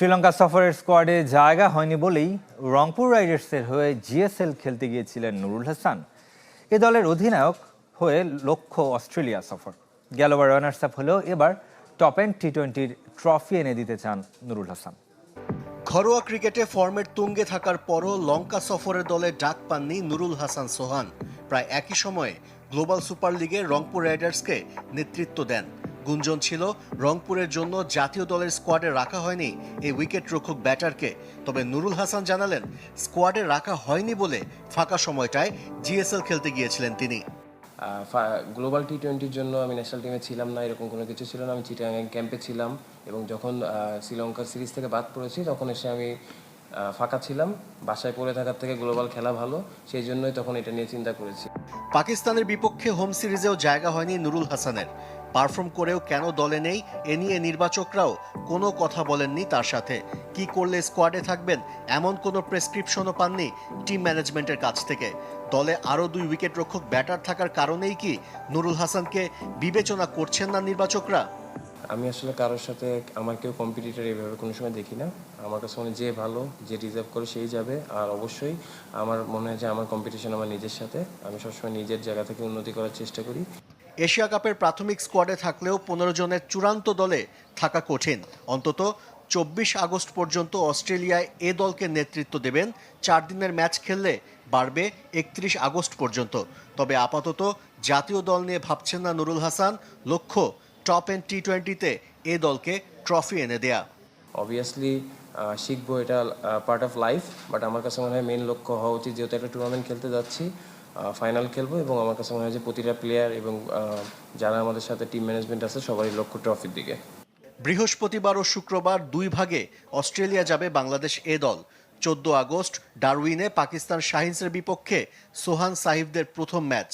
শ্রীলঙ্কা সফরের স্কোয়াডে জায়গা হয়নি বলেই রংপুর রাইডার্সের হয়ে জিএসএল খেলতে গিয়েছিলেন নুরুল হাসান। এ দলের অধিনায়ক হয়ে লক্ষ্য অস্ট্রেলিয়া সফর। গেলবার রানার্স আপ হলেও এবার টপ এন্ড টি টোয়েন্টির ট্রফি এনে দিতে চান নুরুল হাসান। ঘরোয়া ক্রিকেটে ফর্মের তুঙ্গে থাকার পরও লঙ্কা সফরের দলে ডাক পাননি নুরুল হাসান সোহান। প্রায় একই সময়ে গ্লোবাল সুপার লিগে রংপুর রাইডার্সকে নেতৃত্ব দেন। গুঞ্জন ছিল। রংপুরের জন্য জাতীয় দলের স্কোয়াডে রাখা হয়নি এই উইকেট রক্ষক ব্যাটারকে। তবে নুরুল হাসান জানালেন স্কোয়াডে রাখা হয়নি বলে ফাঁকা সময়টায় জিএসএল খেলতে গিয়েছিলেন তিনি। গ্লোবাল টি টোয়েন্টির জন্য আমি ন্যাশনাল টিমে ছিলাম না এরকম কোনো কিছু ছিল না। আমি চিটাগাং ক্যাম্পে ছিলাম এবং যখন শ্রীলঙ্কার সিরিজ থেকে বাদ পড়েছি তখন এসে আমি ফাঁকা ছিলাম। বাসায় পড়ে থাকার থেকে গ্লোবাল খেলা ভালো সেই জন্যই তখন এটা নিয়ে চিন্তা করেছি। পাকিস্তানের বিপক্ষে হোম সিরিজেও জায়গা হয়নি নুরুল হাসানের। পারফর্ম করেও কেন দলে নেই? এ নিয়ে নির্বাচকরাও কোনো কথা বলেননি তার সাথে। কি করলে স্কোয়াডে থাকবেন? এমন কোনো প্রেসক্রিপশনও পাননি টিম ম্যানেজমেন্টের কাছ থেকে। দলে আরও দুই উইকেট রক্ষক ব্যাটার থাকার কারণেই কি নুরুল হাসানকে বিবেচনা করছেন না নির্বাচকরা? আমি আসলে কারোর সাথে আমার কেউ কম্পিটিটর এইভাবে কোনো সময় দেখি না। আমার কাছে মনে যে ভালো, যে রিজার্ভ করে সেই যাবে। আর অবশ্যই আমার মনে হয় যে আমার কম্পিটিশন আমার নিজের সাথে। আমি সবসময় নিজের জায়গা থেকে উন্নতি করার চেষ্টা করি। এশিয়া কাপের প্রাথমিক স্কোয়াডে থাকলেও পনেরো জনের চূড়ান্ত দলে থাকা কঠিন। অন্তত চব্বিশ আগস্ট পর্যন্ত অস্ট্রেলিয়ায় এ দলকে নেতৃত্ব দেবেন। চার দিনের ম্যাচ খেললে বাড়বে একত্রিশ আগস্ট পর্যন্ত। তবে আপাতত জাতীয় দল নিয়ে ভাবছেন না নুরুল হাসান। লক্ষ্য, টপ এন্ড টি টোয়েন্টিতে এ দলকে ট্রফি এনে দেয়া। অবভিয়াসলি শিখব এটা পার্ট অফ লাইফ বাট আমার কাছে মনে হয় মেন লক্ষ্য হওয়া উচিত যেহেতু একটা টুর্নামেন্ট খেলতে যাচ্ছি। ফাইনাল খেলব এবং আমার কাছে মনে হয় যে প্রতিটা প্লেয়ার এবং যারা আমাদের সাথে টিম ম্যানেজমেন্ট আছে, সবারই লক্ষ্য ট্রফির দিকে। বৃহস্পতিবার ও শুক্রবার দুই ভাগে অস্ট্রেলিয়া যাবে বাংলাদেশ এ দল। চোদ্দ আগস্ট ডারউইনে পাকিস্তান শাহিন্সের বিপক্ষে সোহান সাহিবদের প্রথম ম্যাচ।